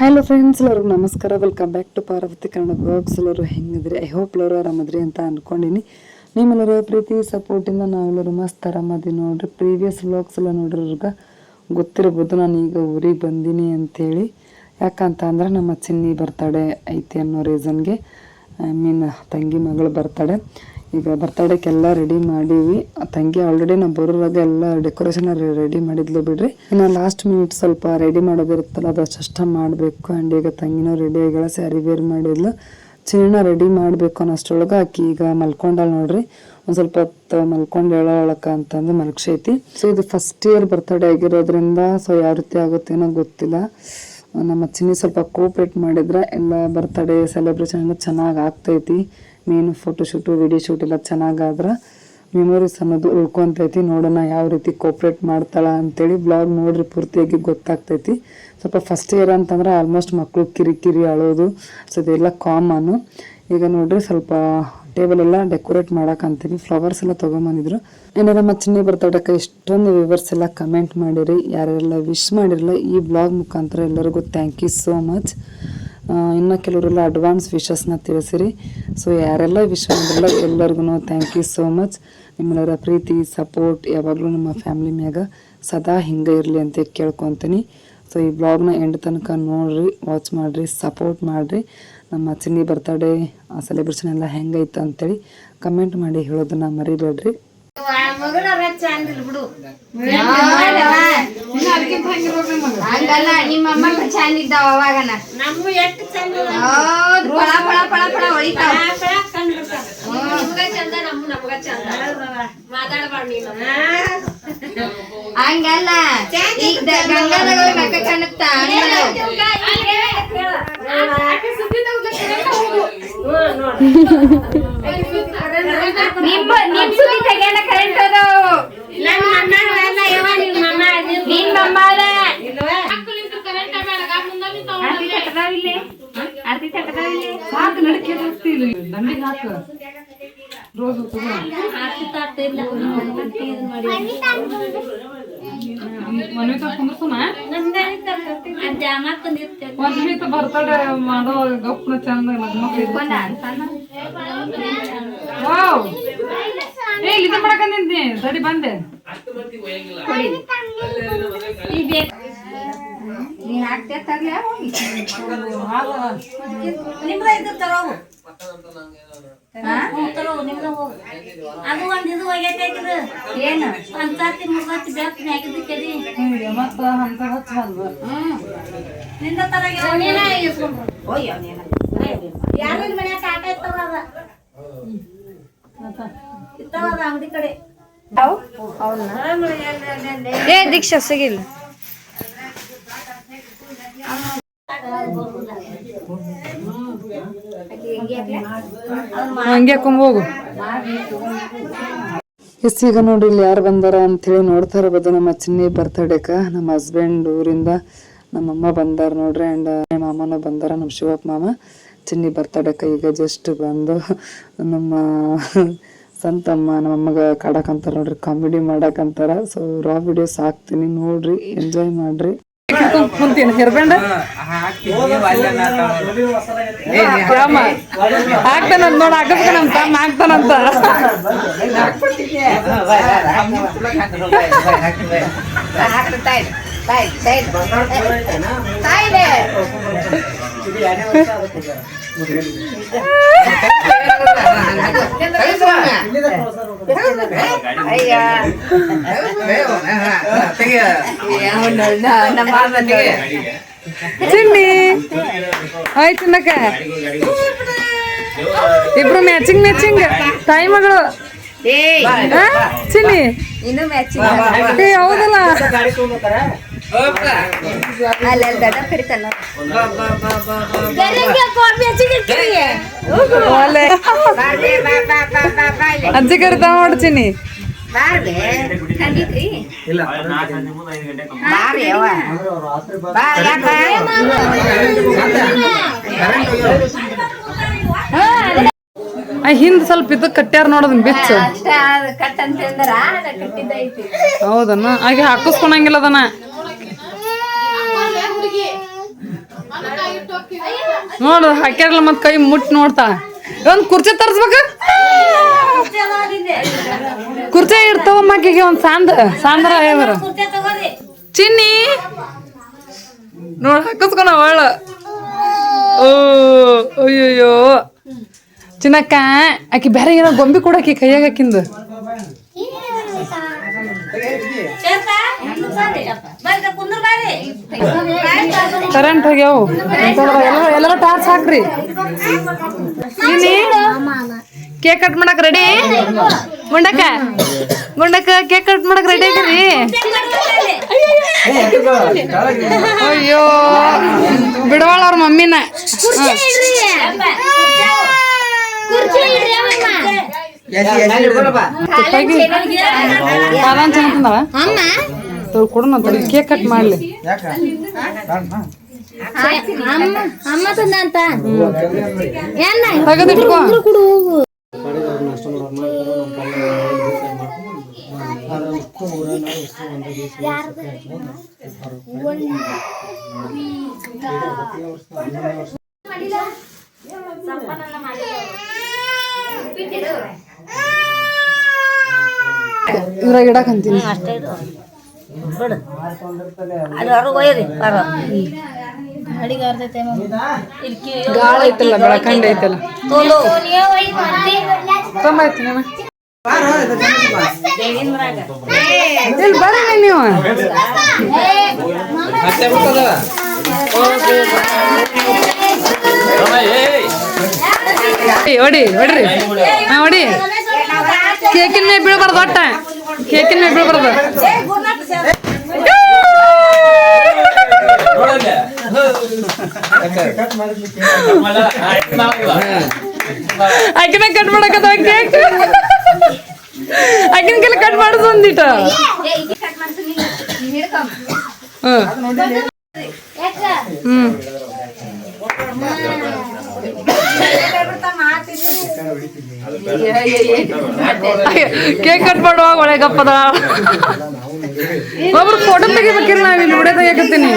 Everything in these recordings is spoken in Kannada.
ಹಲೋ ಫ್ರೆಂಡ್ಸ್ ಎಲ್ಲರಿಗೂ ನಮಸ್ಕಾರ. Welcome back to Parvati Kannada blogs ಎಲ್ಲರೂ ಹೆಂಗಿದ್ರಿ? ಐ ಹೋಪ್ ಎಲ್ಲರೂ ಆರಾಮದ್ರಿ ಅಂತ ಅಂದ್ಕೊಂಡಿನಿ ನಿಮ್ಮೆಲ್ಲರ ಪ್ರೀತಿ ಸಪೋರ್ಟಿಂದ ನಾವೆಲ್ಲರೂ ಮಸ್ತ್ ಆರಾಮದಿ ನೋಡ್ರಿ. ಪ್ರೀವಿಯಸ್ ವ್ಲಾಗ್ಸ್ ಎಲ್ಲ ನೋಡಿರೋರ್ಗ ಗೊತ್ತಿರ್ಬೋದು. ನಾನು ಈಗ ಊರಿಗೆ ಬಂದೀನಿ ಅಂಥೇಳಿ ಯಾಕಂತ ಅಂದ್ರೆ ನಮ್ಮ ಚಿನ್ನಿ ಬರ್ತಡೆ ಐತಿ ಅನ್ನೋ ರೀಸನ್ಗೆ ಐ ಮೀನ್ ತಂಗಿ ಮಗಳು ಬರ್ತಡೇ. ಈಗ ಬರ್ತಡೇಕ್ಕೆಲ್ಲ ರೆಡಿ ಮಾಡೀವಿ. ತಂಗಿ ಆಲ್ರೆಡಿ ನಾವು ಬರೋವಾಗ ಎಲ್ಲ ಡೆಕೋರೇಷನ್ ರೆಡಿ ಮಾಡಿದ್ಲು ಬಿಡ್ರಿ. ಇನ್ನು ಲಾಸ್ಟ್ ಮಿನಿಟ್ ಸ್ವಲ್ಪ ರೆಡಿ ಮಾಡೋದಿರುತ್ತಲ್ಲ ಅದು ಅಷ್ಟ ಮಾಡಬೇಕು. ಆ್ಯಂಡ್ ಈಗ ತಂಗಿನೂ ರೆಡಿ ಆಗ್ಯಾಳ ಸ್ಯಾರಿ ವೇರ್ ಮಾಡಿದ್ಲು. ಚೀರ್ಣ ರೆಡಿ ಮಾಡಬೇಕು ಅನ್ನೋಷ್ಟೊಳಗೆ ಆಕಿ ಈಗ ಮಲ್ಕೊಂಡಾಳ ನೋಡ್ರಿ. ಒಂದು ಸ್ವಲ್ಪ ಹೊತ್ತು ಮಲ್ಕೊಂಡು ಹೇಳೋಳಕ ಅಂತಂದು ಮಲ್ಕ್ಸೈತಿ ಸೊ ಇದು ಫಸ್ಟ್ ಇಯರ್ ಬರ್ತಡೇ ಆಗಿರೋದ್ರಿಂದ ಸೊ ಯಾವ ರೀತಿ ಆಗುತ್ತೇನೋ ಗೊತ್ತಿಲ್ಲ. ನಮ್ಮ ಚಿನ್ನಿ ಸ್ವಲ್ಪ ಕೋಪ್ರೇಟ್ ಮಾಡಿದ್ರೆ, ಎಲ್ಲ ಬರ್ತಡೇ ಸೆಲೆಬ್ರೇಷನ್ ಚೆನ್ನಾಗಿ ಆಗ್ತೈತಿ. Main photo shoot video shoot ಎಲ್ಲ ಚೆನ್ನಾಗಾದ್ರೆ ಮೆಮೊರೀಸ್ ಅನ್ನೋದು ಉಳ್ಕೊಂತೈತಿ. ನೋಡೋಣ ಯಾವ ರೀತಿ ಕೋಪ್ರೇಟ್ ಮಾಡ್ತಾಳ ಅಂತೇಳಿ ಬ್ಲಾಗ್ ನೋಡ್ರಿ, ಪೂರ್ತಿಯಾಗಿ ಗೊತ್ತಾಗ್ತೈತಿ. ಸ್ವಲ್ಪ ಫಸ್ಟ್ ಇಯರ್ ಅಂತಂದ್ರೆ ಆಲ್ಮೋಸ್ಟ್ ಮಕ್ಕಳು ಕಿರಿಕಿರಿ ಅಳೋದು ಸೊ ಇದೆಲ್ಲ ಕಾಮನ್ನು ಈಗ ನೋಡ್ರಿ ಸ್ವಲ್ಪ ಟೇಬಲ್ ಎಲ್ಲ ಡೆಕೋರೇಟ್ ಮಾಡಕ್ಕಂತೀವಿ ಫ್ಲವರ್ಸ್ ಎಲ್ಲ ತೊಗೊಂಬಂದಿದ್ರು. ನಮ್ಮ ಚಿನ್ನಿ ಬರ್ತಡಕ್ಕೆ ಎಷ್ಟೊಂದು ವಿವರ್ಸ್ ಎಲ್ಲ ಕಮೆಂಟ್ ಮಾಡಿರಿ. ಯಾರೆಲ್ಲ ವಿಶ್ ಮಾಡಿರಲ್ಲ ಈ ಬ್ಲಾಗ್ ಮುಖಾಂತರ ಎಲ್ಲರಿಗೂ ಥ್ಯಾಂಕ್ ಯು ಸೋ ಮಚ್ ಇನ್ನು ಕೆಲವರೆಲ್ಲ ಅಡ್ವಾನ್ಸ್ ವಿಶಸ್ನ ತಿಳಿಸಿರಿ. ಸೊ ಯಾರೆಲ್ಲ ವಿಶ್ ಮಾಡಿರಲ್ಲ ಎಲ್ಲರಿಗೂ ಥ್ಯಾಂಕ್ ಯು ಸೋ ಮಚ್ ನಿಮ್ಮೆಲ್ಲರ ಪ್ರೀತಿ ಸಪೋರ್ಟ್ ಯಾವಾಗಲೂ ನಮ್ಮ ಫ್ಯಾಮಿಲಿ ಮ್ಯಾಗ ಸದಾ ಹಿಂಗೆ ಇರಲಿ ಅಂತ ಕೇಳ್ಕೊತೀನಿ. ಸೊ ಈ ಬ್ಲಾಗ್ನ ಎಂಡ್ ತನಕ ನೋಡಿರಿ ವಾಚ್ ಮಾಡಿರಿ ಸಪೋರ್ಟ್ ಮಾಡಿರಿ. ನಮ್ಮ ಚಿನ್ನಿ ಬರ್ತಡೇ ಸೆಲೆಬ್ರೇಷನ್ ಎಲ್ಲ ಹೆಂಗೈತೆ ಅಂತೇಳಿ ಕಮೆಂಟ್ ಮಾಡಿ ಹೇಳೋದನ್ನ ಮರಿಬೇಡ್ರಿ. ಹಂಗಲ್ಲ ನಿಮ್ಮ ಅಮ್ಮ ಚಂದ ಇದ್ದಾವ ಅವಾಗನ. ಹೌದು ಪಳ ಪಳ ಪಳ ಪಳ ಹಂಗಲ್ಲ ಈಗ ಗಂಗಾದಾಗ ಮಕ್ಕ ಕಾಣುತ್ತ? ನಿಮ್ಮ ನಿಮ್ ಸುದ್ದಿ ತೆಗಿಯಣ ಕರೆಂಟ್ ಅದಾವು ನಮ್ ಮಮ್ಮ ಯವ ನಿಮ್ ಮಮ್ಮ ನಿನ್ ಮಮ್ಮ ಅದ ಇಲ್ವಾ ಆರ್ತಿ ತಟ್ಟದಾವ ಇಲ್ಲಿ ಆರ್ತಿ ತಟ್ಟದಾವ ಇಲ್ಲಿ ನಡಕ್ಕೆ ಹಾಕ್ತಿಲ್ಲ ದಂಡಿಗೆ ಹಾಕು. ರೋಸ್ ಮನ್ವಿತ ಕುಂದ್ರಸನ ಮನ್ವಿತ ಬರ್ತಡೆ ಮಾಡೋ ಗಪ್ನ ಚಂದ ವಾವ್. ಏ, ಇಲ್ಲಿ ಮಾಡಕ ಸರಿ ಬಂದೆ. ನೀನ್ ಹೋಗಿ. ಅದು ಒಂದ್ ಇದು ಹೋಗೈತೆ ಏನು? ಪಂಚಾಯತಿ ಮುಗತಿ ಮತ್ತ ಅಂತ ನಿಂದ ತರ ಯಾರ ಮನ್ಯಾಗ ಕಾಟ ಅದ? ಇತ್ತವ ಅದ ಅಂಗಡಿ ಕಡೆ. ಏ ದೀಕ್ಷಾ ಸಿಗಿಲ್ಲ ಹಂಗೆ ಹೋಗು. ಎಸ್, ಈಗ ನೋಡ್ರಿ ಇಲ್ಲಿ ಯಾರು ಬಂದಾರ ಅಂತೇಳಿ ನೋಡ್ತಾ ಇರ್ಬೋದು. ನಮ್ಮ ಚಿನ್ನಿ ಬರ್ತಡೇಕ, ನಮ್ಮ ಹಸ್ಬೆಂಡ್ ಊರಿಂದ ನಮ್ಮಮ್ಮ ಬಂದಾರ ನೋಡ್ರಿ ಅಂಡ್ ಮಾಮನ ಬಂದಾರ, ನಮ್ಮ ಶಿವಪ್ಪ ಮಾಮ. ಚಿನ್ನಿ ಬರ್ತಡೇಕ ಈಗ ಜಸ್ಟ್ ಬಂದು ನಮ್ಮ ಸಂತಮ್ಮ, ನಮ್ಮ ಅಮ್ಮಗ ಕಾಡಕಂತಾರ ನೋಡ್ರಿ ಕಾಮಿಡಿ ಮಾಡಕಂತಾರ ಸೊ ರಾ ವಿಡಿಯೋಸ್ ಹಾಕ್ತೀನಿ ನೋಡ್ರಿ ಎಂಜಾಯ್ ಮಾಡ್ರಿ. ಕುಂತೀನಿ ಹೆರ್ಬಂಡ? ಆಗ್ತಾನಂತ ನೋಡ ಹಾಕಸ್ಕ ನಮ್ ತಮ್ಮ ಆಗ್ತಾನಂತ ಚಿನ್ನಿ. ಆಯ್ತು ಚಿನ್ನಕ್ಕ ಇಬ್ರು ಮ್ಯಾಚಿಂಗ್ ಮ್ಯಾಚಿಂಗ್ ತಾಯಿ ಮಗಳು. ಚಿಮ್ಮಿ ಚಿನ್ನಿ. ಇನ್ನು ಮ್ಯಾಚಿಂಗ್ ಏ ಹೌದಲ್ಲ. ದಡ ಅಜ್ಜಿ ಕರಿತ ಮಾಡ್ತೀನಿ. ಹಿಂದ್ ಸ್ವಲ್ಪ ಇದು ಕಟ್ಟ್ಯಾರ ನೋಡೋದನ್ ಬಿಚ್ಚ. ಹೌದನ್ನ ಹಾಗೆ ಹಾಕಿಸ್ಕೊಳಂಗಿಲ್ಲ ಅದನ್ನ ನೋಡು ಹಾಕ್ಯಾರಲ್ಲ ಮತ್ತೆ ಕೈ ಮುಟ್ಟಿ ನೋಡ್ತಾ. ಒಂದು ಕುರ್ಚಿ ತರಿಸ್ಬೇಕ? ಕುರ್ಚಿ ಇರ್ತಾವ ಮಕ್ಕಿಗೆ ಒಂದು ಸಾಂದ, ಸಾಂದ್ರ ಕುರ್ಚಿ ತಗೋರಿ ಚಿನ್ನಿ, ನೋಡ್ ಹಾಕಿಸ್ಕೊಣ ಅವಳ ಓ ಅಯ್ಯೋ ಚಿನ್ನಕ್ಕ, ಆಕಿ ಬೇರೆ ಏನೋ ಗೊಂಬೆ ಕೊಡಾಕಿ ಕೈಯಾಗ ಹಾಕಿಂದು. ಕರೆಂಟ್ ಹೋಗ್ಯಾವು. ಎಲ್ಲರೂ ಎಲ್ಲರೂ ಟಾರ್ಚ್ ಹಾಕ್ರಿ. ಕೇಕ್ ಕಟ್ ಮಾಡಕ್ ರೆಡಿ ಗುಂಡಕ್ಕ? ಗುಂಡಕ್ಕ ಕೇಕ್ ಕಟ್ ಮಾಡಕ್ ರೆಡಿ ಆಗ್ರಿ ಅಯ್ಯೋ. ಬಿಡವಾಳ ಅವ್ರ ಮಮ್ಮಿನ. ಬಾದಾಮ್ ಚೆನ್ನಾಗಿ ತಗೋ ತಡಿ ಕೇಕ್ ಕಟ್ ಮಾಡ್ಲಿ ಅಮ್ಮ ತಂದಂತ ತೆಗೆದಿಟ್ಕೋ ಕುಡು ಹೋಗು ಇದ್ರಾಗ ಇಡಕ್ ಅಂತೀನಿ ಅಷ್ಟೇ. ಬಿಡು. ಅಲ್ಲಿ ಹೊರಗೆ ಒಯ್ಯಿರಿ ಬರೋ ಅಡಿಗೆ ಅರ್ಧೈತೆ ಗಾಳ ಐತಲ್ಲ ಬೆಳಕಂಡ ಐತಲ್ಲ. ತೋಲು. ಇಲ್ಲಿ ಬರ್ರಿ ನೀವು ಹೊಡಿ ಹೊಡ್ರಿ. ಹಾ ಹೊಡಿ. ಕೇಕಿನ ಮೇಲೆ ಬೀಳ್ಬಾರ್ದು ಒಟ್ಟ. ಕೇಕಿನ ಮೇಲೆ ಬೀಳ್ಬಾರ್ದು. ಆಕಿನ ಕಟ್ ಮಾಡಕತ್ತ ಕೇಕ್ ಆಕಿನ ಕೆಲ ಕಟ್ ಮಾಡುದು ಒಂದಿಟ ಹ್ಮ್. ಕೇಕ್ ಕಟ್ ಮಾಡುವಾಗ ಒಳ್ಳೆ ಗಪ್ಪದ ಒಬ್ರು ಫೋಟೋ ತೆಗಿಬೇಕಿಲ್ಲ ನಾವು ಇಲ್ಲಿ ವಿಡಿಯೋ ತೆಗಿಯಕತ್ತೀನಿ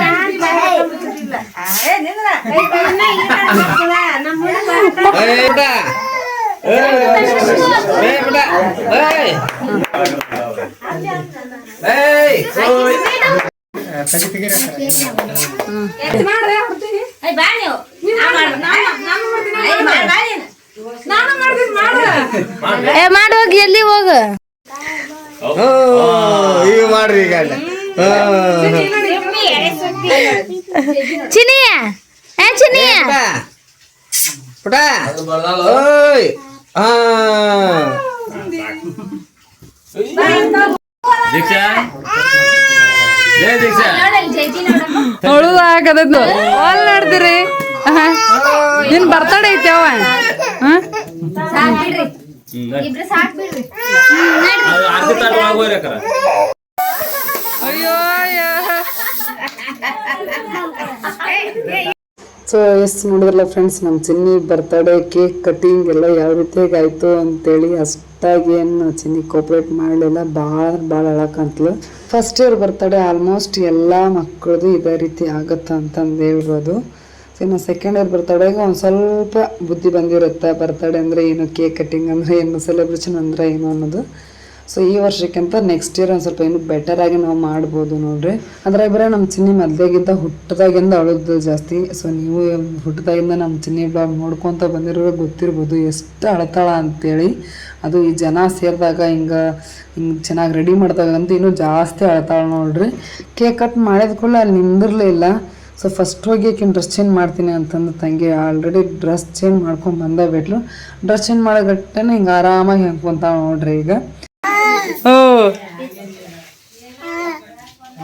ಏಯ್, ಏ ಮಾಡಿ ಹೋಗಿ ಎಲ್ಲಿ ಹೋಗ? ಈಗ ಮಾಡ್ರಿ ಈಗ. ಚಿನಿಯ ಏ ಚಿನಿಯ ಪುಟ. ಓಯ್. ಹಾ. ದೀಕ್ಷಾ. ಏ ದೀಕ್ಷಾ. ಅಲ್ಲಿ ನೋಡ್ತೀರಿ. ನಿನ್ ಬರ್ತಡೆ ಐತೆ ಅವ. ಅಯ್ಯೋ ಸೊ ಎಸ್ ನೋಡಿದ್ರಲ್ಲ ಫ್ರೆಂಡ್ಸ್ ನಮ್ಮ ಚಿನ್ನಿ ಬರ್ತಡೇ ಕೇಕ್ ಕಟಿಂಗ್ ಎಲ್ಲ ಯಾವ ರೀತಿಯಾಗಿ ಆಯಿತು ಅಂತೇಳಿ ಅಷ್ಟಾಗಿ ಏನು ಚಿನ್ನಿ ಕೋಪ್ರೇಟ್ ಮಾಡಲಿಲ್ಲ. ಭಾಳ ಭಾಳ ಅಳಕಂತಲು. ಫಸ್ಟ್ ಇಯರ್ ಬರ್ತಡೇ ಆಲ್ಮೋಸ್ಟ್ ಎಲ್ಲ ಮಕ್ಕಳದು ಇದೇ ರೀತಿ ಆಗತ್ತೆ ಅಂತಂದು ಹೇಳ್ಬೋದು ಇನ್ನು ಸೆಕೆಂಡ್ ಇಯರ್ ಬರ್ತಡೇಗೆ ಒಂದು ಸ್ವಲ್ಪ ಬುದ್ಧಿ ಬಂದಿರುತ್ತೆ. ಬರ್ತಡೇ ಅಂದರೆ ಏನು ಕೇಕ್ ಕಟ್ಟಿಂಗ್ ಅಂದರೆ ಏನು ಸೆಲೆಬ್ರೇಷನ್ ಅಂದರೆ ಏನು ಅನ್ನೋದು. ಸೊ ಈ ವರ್ಷಕ್ಕಿಂತ ನೆಕ್ಸ್ಟ್ ಇಯರ್ ಒಂದು ಸ್ವಲ್ಪ ಬೆಟರ್ ಆಗಿ ನಾವು ಮಾಡ್ಬೋದು ನೋಡ್ರಿ. ಅದ್ರಾಗ ಬರೀ ನಮ್ಮ ಚಿನ್ನಿ ಮದ್ಲೆಗಿಂತ ಹುಟ್ಟದಾಗಿಂದ ಅಳೋದು ಜಾಸ್ತಿ. ಸೊ ನೀವು ಹುಟ್ಟದಾಗಿಂದ ನಮ್ಮ ಚಿನ್ನಿ ಬ್ಲಾಗ್ ನೋಡ್ಕೊತ ಬಂದಿರೋ ಗೊತ್ತಿರ್ಬೋದು ಎಷ್ಟು ಅಳತಾಳ ಅಂತೇಳಿ. ಅದು ಈ ಜನ ಸೇರಿದಾಗ ಹಿಂಗೆ ಹಿಂಗೆ ಚೆನ್ನಾಗಿ ರೆಡಿ ಮಾಡಿದಾಗ ಅಂತ ಇನ್ನೂ ಜಾಸ್ತಿ ಅಳತಾಳ ನೋಡ್ರಿ. ಕೇಕ್ ಕಟ್ ಮಾಡಿದ ಕೂಡ ಅಲ್ಲಿ ನಿಂದಿರಲೇ ಇಲ್ಲ. ಸೊ ಫಸ್ಟ್ ಹೋಗಿ ಆಕಿನ ಡ್ರೆಸ್ ಚೇಂಜ್ ಮಾಡ್ತೀನಿ ಅಂತಂದು ತಂಗಿ ಆಲ್ರೆಡಿ ಡ್ರೆಸ್ ಚೇಂಜ್ ಮಾಡ್ಕೊಂಡು ಬಂದ ಬಿಟ್ಲು. ಡ್ರೆಸ್ ಚೇಂಜ್ ಮಾಡೋ ಗಟ್ಟನೆ ಹಿಂಗೆ ಆರಾಮಾಗಿ ಹೆಂಗ್ಕೊಂತಾಳ ನೋಡ್ರಿ ಈಗ. ಓ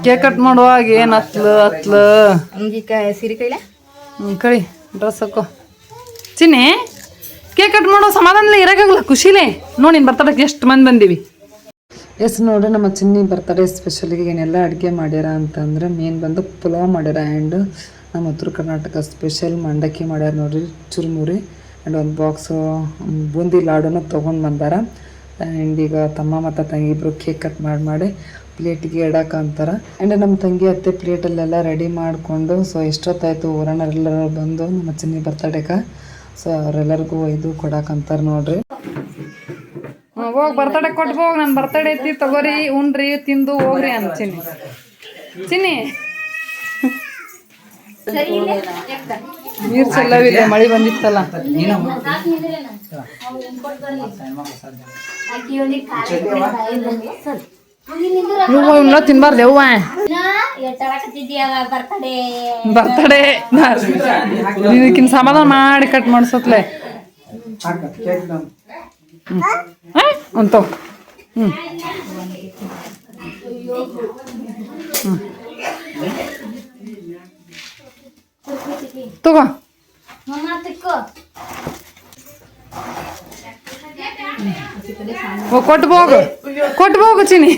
ಕೇಕ್ ಕಟ್ ಮಾಡುವಾಗ ಏನು ಹತ್ಲು ಹತ್ಲು. ಸಿರಿ ಕೈಲೆ? ಹ್ಞೂ ಕಳಿ ಡ್ರೆಸ್ ಹಾಕೋ. ಚಿನ್ನಿ ಕೇಕ್ ಕಟ್ ಮಾಡೋ ಸಮಾಧಾನಲೇ ಇರೋಕ್ಕಾಗಲ್ಲ ಖುಷಿಲೇ? ನೋಡಿ ಬರ್ತಾ ಬರ್ತಡಕ್ಕೆ ಎಷ್ಟು ಮಂದಿ ಬಂದೀವಿ. ಎಸ್, ನೋಡ್ರಿ, ನಮ್ಮ ಚಿನ್ನಿ ಬರ್ತಡೇ ಸ್ಪೆಷಲಿಗೆ ಏನೆಲ್ಲ ಅಡುಗೆ ಮಾಡ್ಯಾರ ಅಂತಂದ್ರೆ ಮೇನ್ ಬಂದು ಪುಲಾವ್ ಮಾಡ್ಯಾರ ಆ್ಯಂಡ್ ನಮ್ಮ ಉತ್ತರ ಕರ್ನಾಟಕ ಸ್ಪೆಷಲ್ ಮಂಡಕ್ಕಿ ಮಾಡ್ಯಾರ ನೋಡ್ರಿ, ಚುರುಮುರಿ ಆ್ಯಂಡ್ ಒಂದು ಬಾಕ್ಸ್ ಬೂಂದಿ ಲಾಡುನ ತೊಗೊಂಡು ಬಂದಾರ. ಆ್ಯಂಡ್ ಈಗ ತಮ್ಮ ಮತ್ತು ತಂಗಿ ಇಬ್ಬರು ಕೇಕ್ ಕಟ್ ಮಾಡಿ ಮಾಡಿ ಪ್ಲೇಟಿಗೆ ಇಡಕ್ಕೆ ಅಂತಾರೆ. ಆ್ಯಂಡ್ ನಮ್ಮ ತಂಗಿ ಅತ್ತೆ ಪ್ಲೇಟಲ್ಲೆಲ್ಲ ರೆಡಿ ಮಾಡಿಕೊಂಡು ಸೊ ಎಷ್ಟೊತ್ತಾಯ್ತು ಊರಣ್ಣರೆಲ್ಲರೂ ಬಂದು ನಮ್ಮ ಚಿನ್ನಿ ಬರ್ತಡೇಗೆ ಸೊ ಅವರೆಲ್ಲರಿಗೂ ಇದು ಕೊಡಕ್ಕಂತಾರೆ ನೋಡ್ರಿ. ಹೋಗಿ ಬರ್ತಡೆ ಕೊಟ್ಟು ಹೋಗಿ ನನ್ನ ಬರ್ತಡೇ ಐತಿ, ತಗೋರಿ, ಉಣ್ರಿ, ತಿಂದು ಹೋಗ್ರಿ ಅಂತ ಚಿನ್ನಿ. ಚಿನ್ನಿ. ನೀರು ಚೆಲ್ಲವಿದೆ ಮಳೆ ಬಂದಿತ್ತಲ್ಲ. ಇವು ಇನ್ನೂ ತಿನ್ಬಾರ್ದು ಬರ್ತಡೇ ಬರ್ತಡೇ. ಇದಕ್ಕಿನ್ ಸಮಾಧಾನ ಮಾಡಿ ಕಟ್ ಮಾಡ್ಸತ್ಲೆ. ಅಂತ ಹ್ಮ್. ಹ್ಮ್. ತಗೋ. ಓ ಕೊಟ್ಟು ಹೋಗು. ಕೊಟ್ಟು ಹೋಗು ಚಿನಿ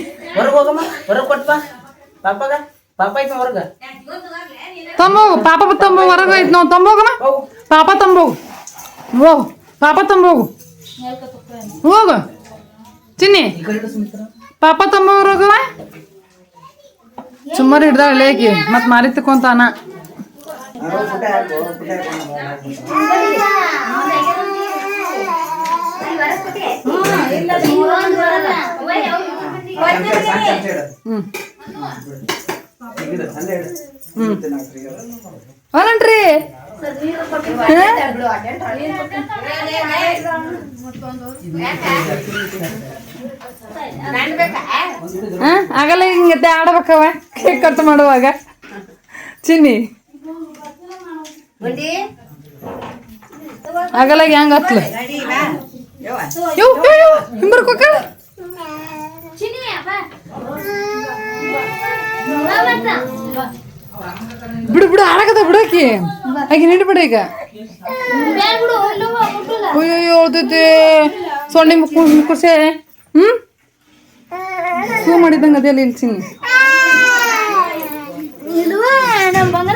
ತಂಬೋಗು ಪಾಪ ತಂಬೋ ಹೊರಗೆ ಐತ್ ನಾವು ತಂಬೋಗಮ್ಮ ಪಾಪ ತಂಬೋಗು ಹೋಗು. ಪಾಪ ತಂಬೋಗು ಹೋಗು. ಚಿನ್ನಿ. ಪಾಪ ತಮ್ಮ ಹೊರಗವ ಸುಮಾರು ಹಿಡ್ದಾಳ ಲೇಕಿ. ಮತ್ ಮಾರಿ ತಕೊಂತಾನ ಹ್ಮ್. ಹ್ಮ್. ಹಾ ಆಗಲ್ಲ ಹಿಂಗತ್ತೆ ಆಡ್ಬೇಕವ ಕೇಕ್ ಕಟ್ ಮಾಡುವಾಗ. ಚಿನ್ನಿ. ಆಗಲ್ಲ ಹೆಂಗ ಹತ್ಲ ಬಿಡು ಬಿಡು ಆಡಕದ ಬಿಡಾಕಿ ಆಕಿ ನಿಂಡು ಬಿಡ ಈಗ. ಅಯ್ಯೋ ಓದೈತೆ ಸೊಳ್ಳೆ ಕುರ್ಸೆ ಮುಕ್ಕುಸೆ ಹ್ಮ್? ಶೂ ಮಾಡಿದಂಗ ಅದೇ ಅಲ್ಲಿ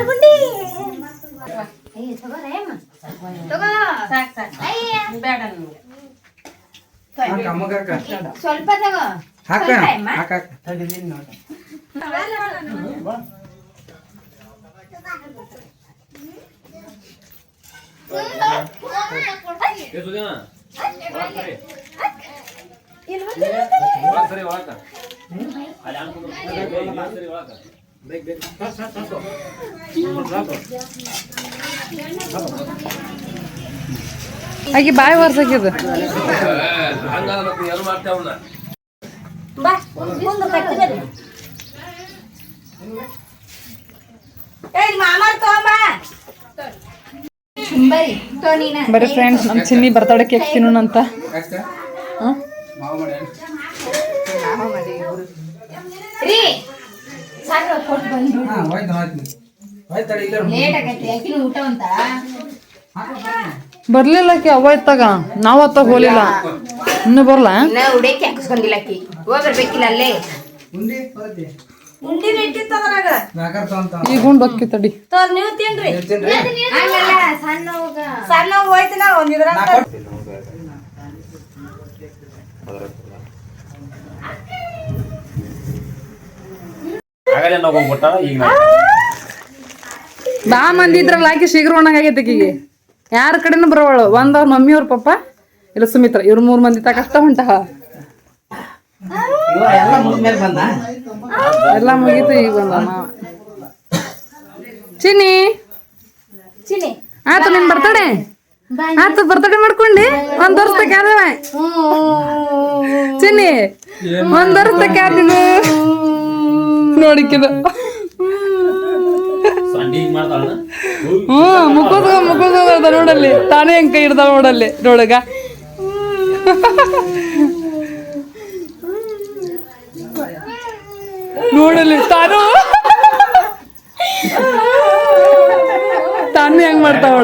ಗುಂಡಿ ಸ್ವಲ್ಪ ತಗೋ ಹಾಕ. ಆಕಿ ಬಾಯಿ ವರ್ಷಕ್ಕಿದ ಹಂಗಾದ ತಗೊಂಬ. ಬರಿ ತೋನಿನ ಬರೀ ಫ್ರೆಂಡ್ಸ್ ನಮ್ಮ ಚಿನ್ನಿ ಬರ್ತಡೆ ಕೇಕ್ ತಿನ್ನೋಣಂತ ಬರ್ಲಿಲ್ಲ ಆಕಿ ಅವ ಇತ್ತಾಗ ನಾವ್ ಅತ್ತಾಗ ಹೋಲಿಲ್ಲ. ಇನ್ನು ಬರ್ಲಾ? ಇನ್ನ ಉಡೇಕಿ ಹಾಕಿಸ್ಕೊಂಡಿಲ್ಲ ಆಕಿ. ಹೋಗ್ಬರ್ಬೇಕಿಲ್ಲ ಅಲ್ಲೇ. ಉಂಡಿ ಇಟ್ಟಿತ್ತು ಅದ್ರಾಗ ಈಗ ಗುಂಡ್ ಹೊಕ್ಕಿ ತಡಿ. ತೋರ್ ನೀವು ತಿನ್ರಿ. ಹಂಗಲ್ಲ ಸಣ್ಣ ಸಣ್ಣ ಹೋಯ್ತಿನ ಒಂದಿದ್ರ ಆಗಲೇ ನಾವು ಹೋಗ್ಬಿಟ್ಟ ಈಗ ನಾವು ಬಾ ಮಂದಿ ಇದ್ರಲ್ಲ ಹಾಕಿ ಶೀಘ್ರ ಒಣಗಾಗೈತೆ ಆಕಿಗೆ ಯಾರ ಕಡೆನೂ ಬರೋವಳು. ಒಂದ್ ಅವ್ರ ಮಮ್ಮಿ ಅವ್ರ ಪಪ್ಪ ಇಲ್ಲ ಸುಮಿತ್ರ. ಇವ್ರ ಮೂರ್ ಮಂದಿ ತಕಷ್ಟ ಹೊಂಟ ಎಲ್ಲ ಮುಗೀತು ಈಗ ಬಂದ ಚಿನ್ನಿ. ಚಿನ್ನಿ. ಚಿನಿ ಆತು ನಿನ್ ಬರ್ತಡೆ ಆತು ಬರ್ತಡೆ ಮಾಡ್ಕೊಂಡಿ? ಒಂದ್ ವರ್ಷ ತಕ್ಕಾದವ ಚಿನ್ನಿ ಒಂದ್ ವರ್ಷ ತಕ್ಕಾದಿನ ನೋಡಿಕ್ಕಿದ ಹ್ಮ್ ಮುಖದ ಮುಖದ ನೋಡಲ್ಲಿ. ತಾನೇ ಹೆಂಗ್ ಕೈ ನೋಡಲ್ಲಿ. ನೋಡಗ. ನೋಡಲ್ಲಿ ತಾನು? ತಾನು ಹೆಂಗ್ ಮಾಡ್ತಾವ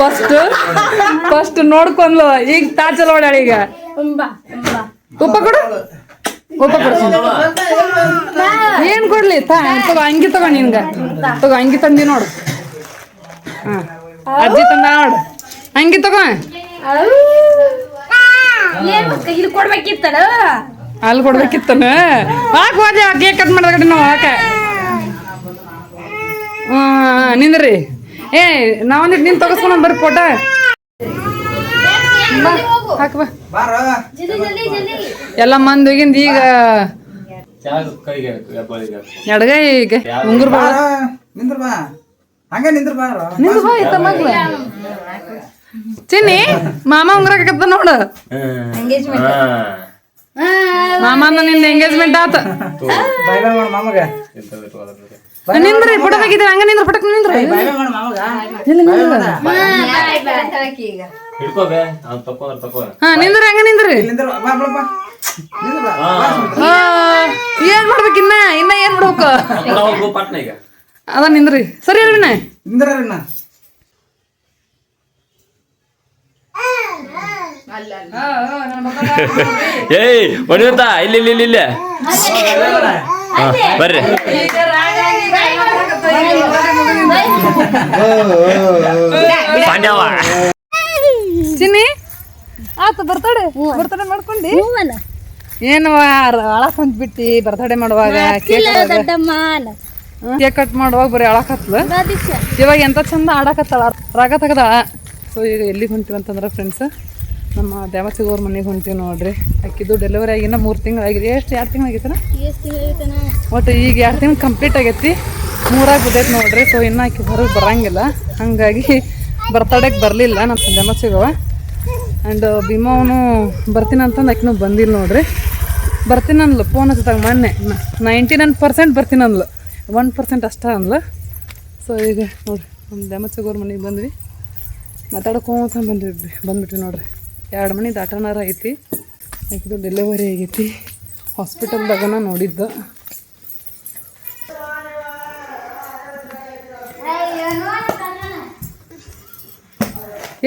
ಫಸ್ಟ್ ಫಸ್ಟ್ ನೋಡ್ಕೊಂಡ್ಲು, ಈಗ ತಾಚಲ್ ಓಡಾಳ ಈಗ. ಉಪ್ಪ ಕೊಡು. ಉಪ್ಪ ಕೊಡು. ಏನ್ ಕೊಡ್ಲಿ? ತಾ, ತಗೋ, ಅಂಗಿ ತಗೋ ನಿನ್ಗ. ತಗೋ, ಅಂಗಿ ತಂದಿ ನೋಡು. ಹಾ. ಅಜ್ಜಿ ತಂದ ನೋಡು ಹಂಗೆ ತಗೋ. ಏನ್ ಇಲ್ಲಿ ಕೊಡ್ಬೇಕಿತ್ತಡ ಅಲ್ಲಿ ಕೊಡ್ಬೇಕಿತ್ತನ ಹಾಕ್ ಹೋದೆ ಕೇಕ್ ಕಟ್ ಮಾಡಿದ ಕಡೆ ನಾವು ಹಾಕ. ನಿಂದ್ರಿ. ಏ ನಾವೊಂದಿಟ್ಟು ನಿನ್ ತಗಸ್ಕೊಂಡ್ ಬರ್ರಿ ಫೋಟ ಹಾಕ ಎಲ್ಲ ಮಂದಿಗಿಂದ ಈಗ ಎಡಗೈ ಈಗ. ಉಂಗುರ್ ಬಾ. ನಿಂದ್ರ ಬಾ. ಹಂಗ ನಿಂದ್ರ ಬಾರ ನಿಂದು ಬಾ ಇತ್ತ ಮಗ್ಲ. ಚಿನ್ನಿ ಮಾಮ ಉಂಗ್ರಕತ್ತ ನೋಡು. ಮಾಮನ ನಿಂದ ಎಂಗೇಜ್ಮೆಂಟ್ ಆತ. ಮಾಡ ಮಾಮಗ. ನಿಂದ್ರಿ ಫೋಟೋ ಹಾಕಿದ್ರೆ ಹಂಗ ನಿಂದ್ರ ಫೋಟೋ ನಿಂದ್ರಿ. ಇಲ್ಲಿ ನಿಂದ್ರ? ಹಾ ಹಂಗ ನಿಂದ್ರಿ. ನಿಂದ್ರ ಬಾ ಬಾ ಬಾ. ನಿಂದ್ರ ಏನ್ ಮಾಡ್ಬೇಕು ಇನ್ನ? ಇನ್ನ ಏನ್ ಮಾಡ್ಬೇಕು? ಅದ ನಿಂದ್ರಿ. ಸರಿ ಅಣ್ಣ. ನಿಂದ್ರಣ್ಣ ಏಯ್ ಹೊಡಿಯುತ್ತಾ ಇಲ್ಲಿ ಇಲ್ಲಿ ಇಲ್ಲಿ ಬರ್ರಿ. ಪಾಂಡ್ಯವ. ಚಿನ್ನಿ ಆತ ಬರ್ತಡೆ ಬರ್ತಡೆ ಮಾಡ್ಕೊಂಡಿ? ಏನವ ಅಳಕ್ ಬಿಟ್ಟಿ ಬರ್ತಡೆ ಮಾಡುವಾಗ ಕೇಕ್ ಕಟ್ ಮಾಡುವಾಗ ಬರೀ ಅಳಕತ್ಲ. ಇವಾಗ ಎಂತ ಚಂದ ಆಡಕತ್ತಳ. ರಾಗ ತಗದ. ಸೊ ಈಗ ಎಲ್ಲಿಗೆ ಹೊಂಟಿವಿ ಅಂತಂದ್ರೆ ಫ್ರೆಂಡ್ಸ್ ನಮ್ಮ ದ್ಯಾಮಸಿಗೋರ್ ಮನೆಗೆ ಹೊಂಟಿವಿ ನೋಡ್ರಿ. ಅಕ್ಕಿದ್ದು ಡೆಲಿವರಿ ಆಗಿನ ಮೂರು ತಿಂಗಳಾಗಿದೆ ಎಷ್ಟು ಎರಡು ತಿಂಗಳು ಆಗೈತನ ಒಟ್ಟು ಈಗ ಎರಡು ತಿಂಗಳು ಕಂಪ್ಲೀಟ್ ಆಗೈತಿ? ಮೂರಾಗಿ ಬಿದ್ದೈತೆ ನೋಡ್ರಿ. ಸೊ ಇನ್ನೂ ಆಕೆ ಹೊರಗೆ ಬರಂಗಿಲ್ಲ. ಹಾಗಾಗಿ ಬರ್ತಡೇಗೆ ಬರಲಿಲ್ಲ ನಮ್ಮ ದ್ಯಾಮಸಿಗವ ಆ್ಯಂಡ್ ಭೀಮವನು ಬರ್ತೀನಂತಂದು ಬರ್ತೀನಿ ಅಂತಂದು ಆಕಿನೂ ಬಂದಿಲ್ಲ ನೋಡ್ರಿ. ಬರ್ತೀನಿ ಅಂದ್ಲು ಫೋನ್ ಹಚ್ಚಿದಾಗ ಮೊನ್ನೆ. ನೈಂಟಿ ನೈನ್ ಪರ್ಸೆಂಟ್ ಬರ್ತೀನಿ ಅಂದ್ಲು ಒನ್ ಪರ್ಸೆಂಟ್ ಅಷ್ಟೇ ಅಂದ್ಲ. ಸೊ ಈಗ ನೋಡ್ರಿ ನಮ್ಮ ದ್ಯಾಮಸಿಗೋರ್ ಮನೆಗೆ ಬಂದ್ವಿ. ಮಾತಾಡ್ಕೊಂತ ಬಂದ್ವಿ, ಬಂದ್ಬಿಟ್ವಿ ನೋಡ್ರಿ. ಎರಡು ಮನೆ ದಾಟನಾರ ಐತಿ. ಇದು ಡೆಲಿವರಿ ಆಗೈತಿ. ಹಾಸ್ಪಿಟಲ್ದಾಗನ ನೋಡಿದ್ದು.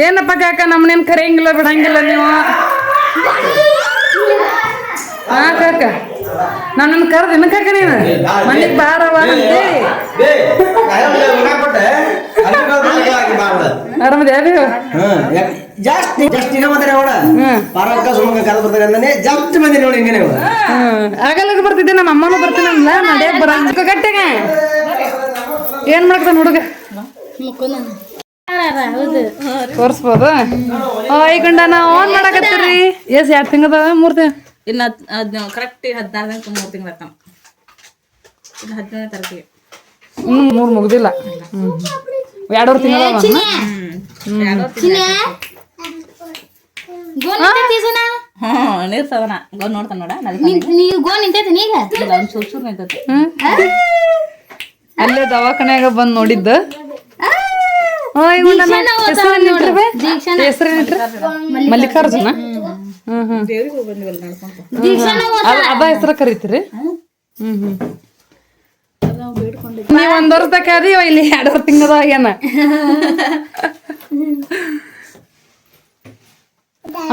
ಏನಪ್ಪ ಕಾಕ ನಮ್ಮನೇನು ಕರೆಯಂಗಿಲ್ಲ, ಬಿಡಂಗಿಲ್ಲ ನೀವು? ಹಾ ಕಾಕ? ನನ್ನನ್ನು ಕರೆದು ಇನ್ನು ಕಾಕ ನೀನು. ಮನೆಗೆ ಬಾರವ ಅಂತೇಳಿ ಆರಾಮದ್ಯಾ ಬೇವು ಜಾಸ್ತಿ ಜಾಸ್ತಿ ಈಗ ಮಾತ್ರ ಅವಳ ಪಾರಕ್ಕ ಸುಮಕ್ಕ ಕದ ಬರ್ತಾರೆ ಅಂತಾನೆ ಜಾಸ್ತಿ ಮಂದಿ ನೋಡಿ ಹಿಂಗೆ ನೀವು. ಆಗಲ್ಲ ಬರ್ತಿದ್ದೆ ನಮ್ಮ ಅಮ್ಮನೂ ಬರ್ತೀನಿ ಅಂದ್ಲ ನಡೆಯಕ್ ಬರಂಗ ಗಟ್ಟೆಗೆ. ಏನ್ ಮಾಡ್ತಾನ ಹುಡುಗ? ತೋರ್ಸ್ಬೋದ? ಐಗಂಡ ನಾ ಆನ್ ಮಾಡಕತ್ತೀರಿ. ಎಸ್ ಎರಡು ತಿಂಗದ ಮೂರ್ ತಿಂಗ ಇನ್ನು ಹದ್ನ ಕರೆಕ್ಟ್ ಹದಿನಾರು ಗಂಟೆ ಮೂರು ತಿಂಗಳು ಬರ್ತಾನ ಇನ್ನು ಹದಿನೇಳನೇ ತಾರೀಕಿಗೆ. ಹ್ಮ್ ಮೂರು ಮುಗ್ದಿಲ್ಲ. ಎರಡು ಎರಡೂವರೆ ತಿಂಗಳ ಹ್ಞೂ ಗೋ ನೋಡ್ತಾನ ನೋಡ ನೀವು ಗೋ ನಿಂತೈತಿ ಈಗ ನಿಂತೈತಿ. ಅಲ್ಲೇ ದವಾಖಾನ್ಯಾಗ ಬಂದ್ ನೋಡಿದ್ದ. ಹೆಸರೇನಿಟ್ರಿ ಮಲ್ಲಿಕಾರ್ಜುನ? ದೇವ್ರಿಗೆ ಹೋಗಿ ಬಂದಿವಲ್ಲ ನಡ್ಕೊಂತ ಅದ ಅದ ಹೆಸರ ಕರಿತೀರಿ? ಹ್ಮ್. ಹ್ಮ್ ನೀವ್ ಒಂದ್ ಇಲ್ಲಿ ಆಗ್ಯಾನ.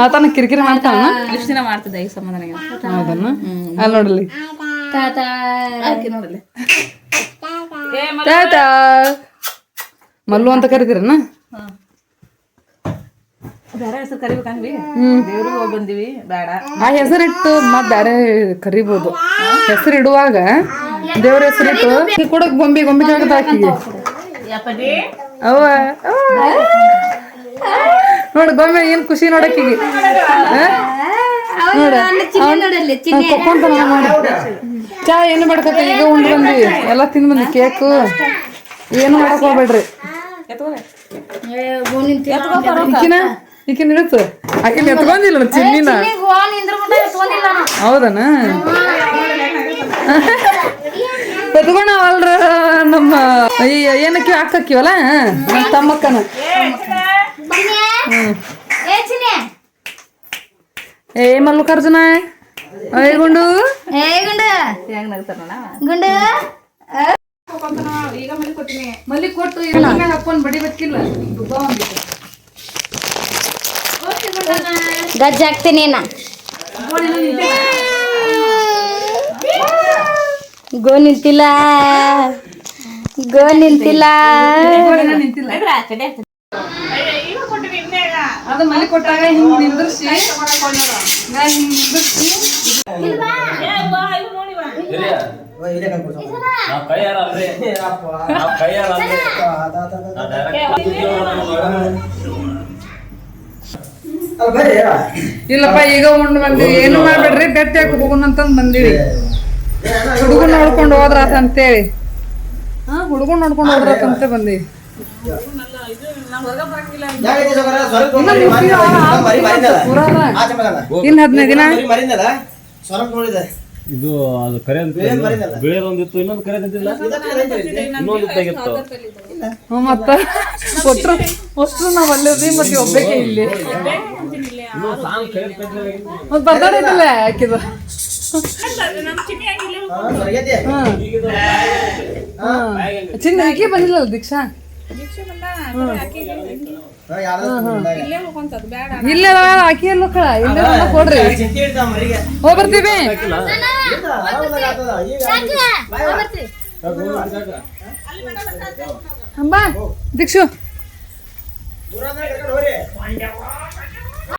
ಆತನ ಕಿರಿಕಿರಿ ಮಾಡ್ತಾನ ಇಷ್ಟು ದಿನ ಮಾಡ್ತಿದ್ದೆ ಈ ಹೌದನ್ನ ಅಲ್ಲಿ ನೋಡಲಿ. ತಾತ. ಆಕಿ ನೋಡಲಿ. ತಾತ. ಮಲ್ಲು ಅಂತ ಕರಿತೀರನ? ಬೇರೆ ಹೆಸರು ಕರಿಬೇಕಂದ್ವಿ ದೇವ್ರಿಗೆ ಹೋಗಿ ಬಂದಿವಿ ಬೇಡ. ಆ ಹೆಸರಿಟ್ಟು ಮತ್ ಬೇರೆ ಕರಿಬೋದು. ಹೆಸರಿಡುವಾಗ ದೇವ್ರ ಹೆಸರಿಟ್ಟು ಕೂಡ ಗೊಂಬೆ ಗೊಂಬೆ ಕೇಳದ ಆಕಿಗೆ ಯಪ್ಪಡಿ ಅವ ನೋಡ ಗೊಂಬೆ ಏನ್ ಖುಷಿ ನೋಡಕ್ಕಿಗೆ ಚಾ ಏನು ಮಾಡ್ಕೊತ? ಈಗ ಉಂಡ್ ಬಂದ್ವಿ ಎಲ್ಲ ತಿಂದ್ ಬಂದ್ವಿ ಕೇಕು. ಏನು ಮಾಡಕ್ ಹೋಗ್ಬೇಡ್ರಿ? ಈಕಿನ ಇಡತ್ತು ಆಕಿನ ಎತ್ಕೊಂಡಿಲ್ಲ ಚಿನ್ನಿನ ಹೌದನ? ನಮ್ಮ ಈ ಏನಕ್ಕೆ ಹಾಕಕ್ಕಿವಲ್ಲ? ನಮ್ಮ ತಮ್ಮಕ್ಕನ. ಏ ಮಲ್ಲುಕಾರ್ಜುನ. ಏ ಗುಂಡು. ಏ ಗುಂಡು. ಹೆಂಗ್ ನಗ್ತಾರ ನೋಡ ಈಗ ಮಲ್ಲಿ ಕೊಟ್ಟು ಹಾಕೊಂಡ್ ಬಡಿಬೇಕಿಲ್ಲ ಗಜ್ಜ ಹಾಕ್ತೀನಿ ನಾ. ಗೋ ನಿಂತಿಲ್ಲ. ಗೋ ನಿಂತಿಲ್ಲ. ಅದ ಮನೆ ಕೊಟ್ಟಾಗ ಹಿಂಗ್ ನಿಂದ್ರಿಸಿ. ಹಿಂಗ ಹಿಂಗ್ ನಿಂದ್ರಿಸಿ. ನಾವ್ ಕೈಯಾರ ಅಲ್ರಿ ನಾವ್ ಕೈಯಾರ ಇಲ್ಲಪ್ಪ ಈಗ ಉಂಡ್ ಬಂದಿವಿ. ಏನು ಮಾಡ್ಬೇಡ್ರಿ? ಬೆಟ್ಟ ಹಾಕಿ ಹುಡುಗನ ಅಂತಂದ್ ಬಂದಿವಿ. ಹುಡುಗನ್ ನೋಡ್ಕೊಂಡು ಹೋದ್ರಾತ ಅಂತೇಳಿ. ಹಾ ಹುಡುಗನ್ ನೋಡ್ಕೊಂಡು ಹೋದ್ರಾತ ಅಂತ ಬಂದಿ ಯಾಕೈತೆ ಸೊಕರ ಸ್ವಲ್ಪ ಮರಿ ಮರಿ ಮರಿ ಮರಿನದ ಆಚೆ ಮಗನ ಇನ್ ಹದಿನೈದು ದಿನ? ಇದು ಅದು ಕರೆ ಅಂತ ಬಿಳಿಯದೊಂದಿತ್ತು ಇನ್ನೊಂದು ಕರೆ ಅಂತಿಲ್ಲ ಇನ್ನೊಂದು ತೆಗಿತ್ತು ಮತ್ತ? ಒಟ್ರು ಅಷ್ಟ್ರು ನಾವ್ ಅಲ್ಲದಿ ಮತ್ತೆ ಒಬ್ಬಕ್ಕೆ ಇಲ್ಲಿ. ಇನ್ನೊಂದು ಸಾಂಗ್ ಕರೆ ತೆಗ್ದು ಮತ್ ಬರ್ತಾಡೈತಲ್ಲ ಆಕಿದು ಹಾ ಸರಿಗೈತಿ ಹಾ. ಚಿನ್ನ ಹಾಕಿ ಬಂದಿಲ್ಲ ದೀಕ್ಷಾ? ಇಲ್ಲೇ ಹಾಕಿ ಎಲ್ಲ ಇಲ್ಲೇ ಕೊಡ್ರಿ. ಚಿಂತೆ ಮರಿಗೆ ಹೋಗ್. ಬರ್ತೀವಿ ಆರಾಮಾಗಿ ಆಗ್ತದ. ಈಗ ಅಂಬಾ ದೀಕ್ಷು